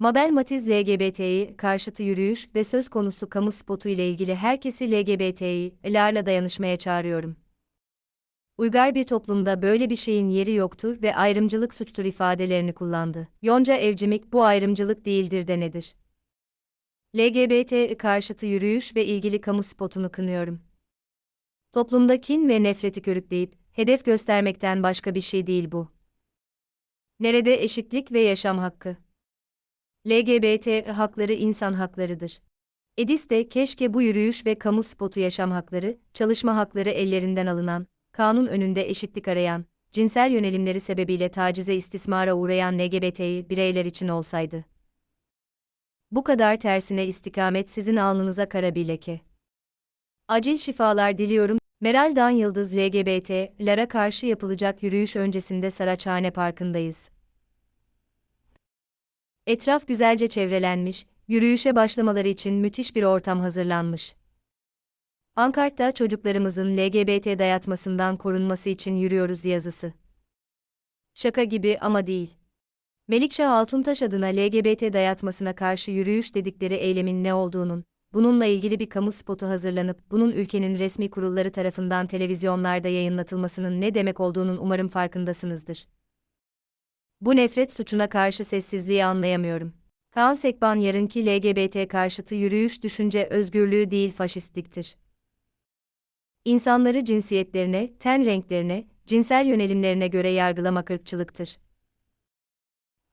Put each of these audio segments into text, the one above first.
Mabel Matiz LGBTİ karşıtı yürüyüş ve söz konusu kamu spotu ile ilgili herkesi LGBTİ'lerle dayanışmaya çağırıyorum. Uygar bir toplumda böyle bir şeyin yeri yoktur ve ayrımcılık suçtur ifadelerini kullandı. Yonca Evcimik bu ayrımcılık değildir de nedir? LGBT karşıtı yürüyüş ve ilgili kamu spotunu kınıyorum. Toplumda kin ve nefreti körükleyip, hedef göstermekten başka bir şey değil bu. Nerede eşitlik ve yaşam hakkı? LGBT hakları insan haklarıdır. Edis de keşke bu yürüyüş ve kamu spotu yaşam hakları, çalışma hakları ellerinden alınan, kanun önünde eşitlik arayan, cinsel yönelimleri sebebiyle tacize istismara uğrayan LGBT'yi bireyler için olsaydı. Bu kadar tersine istikamet sizin alnınıza kara bir leke. Acil şifalar diliyorum. Meral Dan Yıldız LGBT, karşı yapılacak yürüyüş öncesinde Saraçhane Parkı'ndayız. Etraf güzelce çevrelenmiş, yürüyüşe başlamaları için müthiş bir ortam hazırlanmış. Ankart'ta çocuklarımızın LGBT dayatmasından korunması için yürüyoruz yazısı. Şaka gibi ama değil. Melikşah Altuntaş adına LGBT dayatmasına karşı yürüyüş dedikleri eylemin ne olduğunun, bununla ilgili bir kamu spotu hazırlanıp bunun ülkenin resmi kurulları tarafından televizyonlarda yayınlatılmasının ne demek olduğunun umarım farkındasınızdır. Bu nefret suçuna karşı sessizliği anlayamıyorum. Kaan Sekban yarınki LGBT karşıtı yürüyüş düşünce özgürlüğü değil faşistliktir. İnsanları cinsiyetlerine, ten renklerine, cinsel yönelimlerine göre yargılamak ırkçılıktır.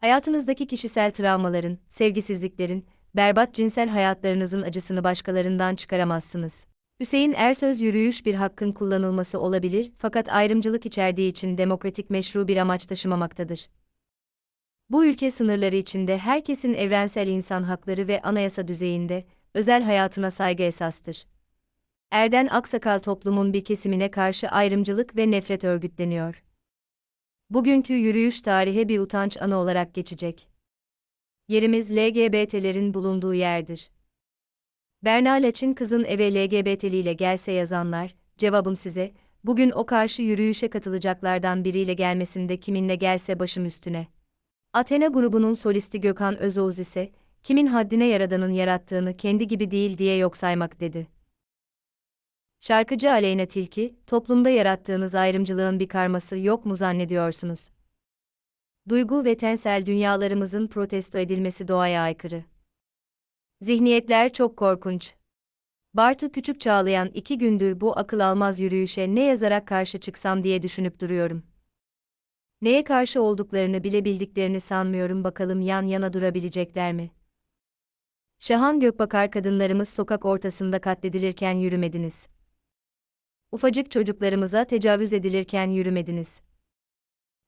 Hayatınızdaki kişisel travmaların, sevgisizliklerin, berbat cinsel hayatlarınızın acısını başkalarından çıkaramazsınız. Hüseyin Ersöz yürüyüş bir hakkın kullanılması olabilir fakat ayrımcılık içerdiği için demokratik meşru bir amaç taşımamaktadır. Bu ülke sınırları içinde herkesin evrensel insan hakları ve anayasa düzeyinde özel hayatına saygı esastır. Erden Aksakal toplumun bir kesimine karşı ayrımcılık ve nefret örgütleniyor. Bugünkü yürüyüş tarihe bir utanç anı olarak geçecek. Yerimiz LGBT'lerin bulunduğu yerdir. Berna Laç'ın kızın eve LGBT'liyle gelse yazanlar, cevabım size, bugün o karşı yürüyüşe katılacaklardan biriyle gelmesinde kiminle gelse başım üstüne. Athena grubunun solisti Gökhan Özoğuz ise, kimin haddine yaradanın yarattığını kendi gibi değil diye yok saymak dedi. Şarkıcı Aleyna Tilki, toplumda yarattığınız ayrımcılığın bir karması yok mu zannediyorsunuz? Duygu ve tensel dünyalarımızın protesto edilmesi doğaya aykırı. Zihniyetler çok korkunç. Bartu Küçük Çağlayan iki gündür bu akıl almaz yürüyüşe ne yazarak karşı çıksam diye düşünüp duruyorum. Neye karşı olduklarını bile bildiklerini sanmıyorum bakalım yan yana durabilecekler mi? Şahan Gökbakar kadınlarımız sokak ortasında katledilirken yürümediniz. Ufacık çocuklarımıza tecavüz edilirken yürümediniz.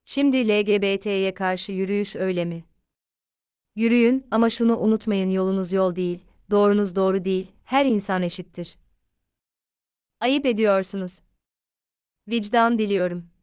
Şimdi LGBT'ye karşı yürüyüş öyle mi? Yürüyün ama şunu unutmayın yolunuz yol değil, doğrunuz doğru değil, her insan eşittir. Ayıp ediyorsunuz. Vicdan diliyorum.